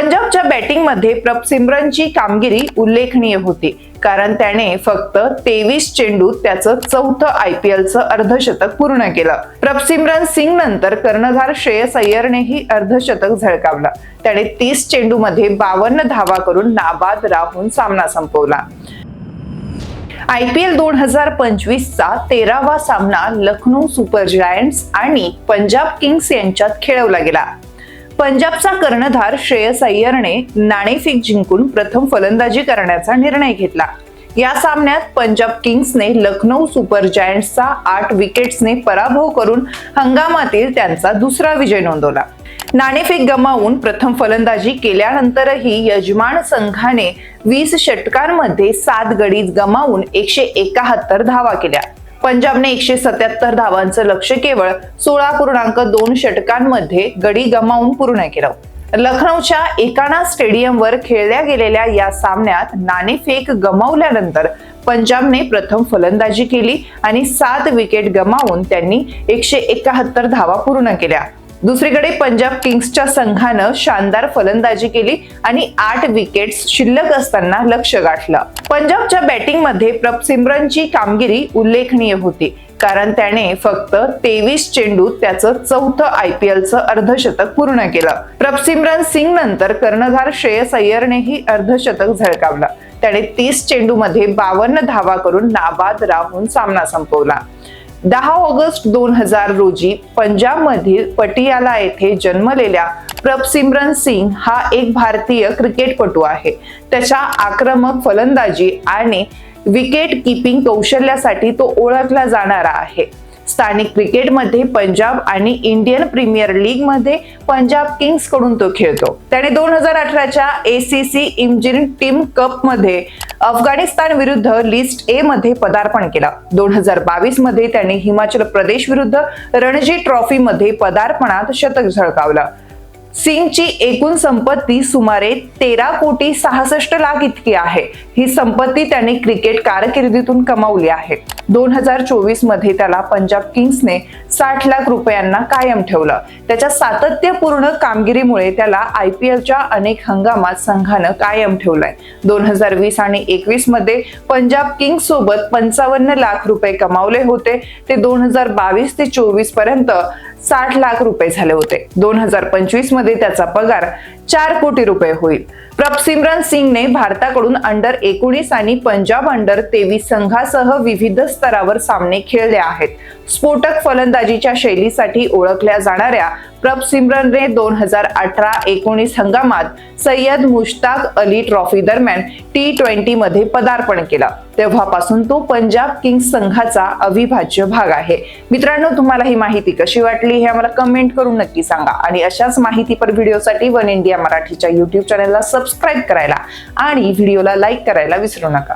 पंजाबच्या बॅटिंगमध्ये प्रपसिमरनची कामगिरी उल्लेखनीय होती. कारण त्याने फक्त तेवीस चेंडूत त्याचं चौथं आय पी एलचं अर्धशतक पूर्ण केलं. प्रपसिमरन सिंग नंतर कर्णधार श्रेयस अय्यरनेही अर्धशतक झळकावलं. त्याने तीस चेंडूमध्ये बावन्न धावा करून नाबाद राहून सामना संपवला. आय पी एल दोन हजार पंचवीसचा तेरावा सामना लखनौ सुपर जायंट्स आणि पंजाब किंग्स यांच्यात खेळवला गेला. पंजाबचा कर्णधार श्रेयस अय्यरने नाणेफेक जिंकून प्रथम फलंदाजी करण्याचा निर्णय घेतला. या सामन्यात पंजाब किंग्सने लखनौ सुपर जायंट्सचा आठ विकेट्सने पराभव करून हंगामातील त्यांचा दुसरा विजय नोंदवला. नाणेफेक गमावून प्रथम फलंदाजी केल्यानंतरही यजमान संघाने वीस षटकांमध्ये सात गडी गमावून एकशे एकाहत्तर धावा केल्या. पंजाबने एकशे सत्याहत्तर धावांचं लक्ष केवळ सोळा पूर्णांक दोन षटकांमध्ये गडी गमावून पूर्ण केलं. लखनौच्या एकाना स्टेडियमवर खेळल्या गेलेल्या या सामन्यात नाणेफेक गमावल्यानंतर पंजाबने प्रथम फलंदाजी केली आणि सात विकेट गमावून त्यांनी एकशे एकाहत्तर धावा पूर्ण केल्या. दुसरीकडे पंजाब किंग्सच्या संघानं शानदार फलंदाजी केली आणि आठ विकेट्स शिल्लक असताना लक्ष गाठलं. पंजाबच्या बॅटिंगमध्ये प्रभसिमरनची कामगिरी उल्लेखनीय होती कारण त्याने फक्त तेवीस चेंडूत त्याचं चौथं आय पी एलचं अर्धशतक पूर्ण केलं. प्रभसिमरन सिंग नंतर कर्णधार श्रेयस अय्यरनेही अर्धशतक झळकावलं. त्याने तीस चेंडूमध्ये बावन्न धावा करून नाबाद राहून सामना संपवला. दहा ऑगस्ट दोन हजार रोजी पंजाबमधील पटियाला येथे जन्मलेल्या प्रभसिमरन सिंग हा एक भारतीय क्रिकेटपटू आहे. त्याच्या आक्रमक फलंदाजी आणि विकेट किपिंग कौशल्यासाठी तो ओळखला जाणारा आहे. स्थानिक क्रिकेटमध्ये पंजाब आणि इंडियन प्रीमियर लीगमध्ये पंजाब किंग्सकडून तो खेळतो. त्याने दोन हजार अठराच्या एसीसी इमजिन टीम कपमध्ये अफगाणिस्तान विरुद्ध लिस्ट ए मध्ये पदार्पण केला. दोन हजार बावीसमध्ये त्याने हिमाचल प्रदेश विरुद्ध रणजी ट्रॉफी मध्ये पदार्पणात शतक झळकावलं. सिंगची एकूण संपत्ती सुमारे तेरा कोटी सहासष्ट लाख इतकी आहे. ही संपत्ती त्याने क्रिकेट कारकिर्दीतून कमावली आहे. दोन हजार चोवीसमध्ये त्याला पंजाब किंग्सने साठ लाख रुपयांना कायम ठेवलं. त्याच्या सातत्यपूर्ण कामगिरीमुळे त्याला आय पी एलच्या अनेक हंगामात संघानं कायम ठेवलंय. दोन हजार वीस आणि एकवीसमध्ये पंजाब किंग्स सोबत पंचावन्न लाख रुपये कमावले होते. ते दोन हजार बावीस ते चोवीसपर्यंत साठ लाख रुपये झाले होते. दोन हजार पंचवीसमध्ये त्याचा पगार चार कोटी रुपये होईल. प्रपसिमरन सिंगने भारताकडून अंडर एकोणीस आणि पंजाब अंडर तेवीस संघासह विविध स्तरावर सामने खेळले आहेत. स्फोटक फलंदाजीच्या शैलीसाठी ओळखल्या जाणाऱ्या प्रपसिमरनने दोन हजार अठरा एकोणीस हंगामात सय्यद मुश्ताक अली ट्रॉफी दरम्यान टी ट्वेंटी मध्ये पदार्पण केलं. तेव्हापासून तो पंजाब किंग्स संघाचा अविभाज्य भाग आहे. मित्रांनो तुम्हाला ही माहिती कशी वाटली हे आम्हाला कमेंट करून नक्की सांगा. आणि अशाच माहितीपर व्हिडिओसाठी वन इंडिया मराठीच्या युट्यूब चॅनलला सबस्क्राईब करायला आणि व्हिडिओला लाईक करायला विसरू नका.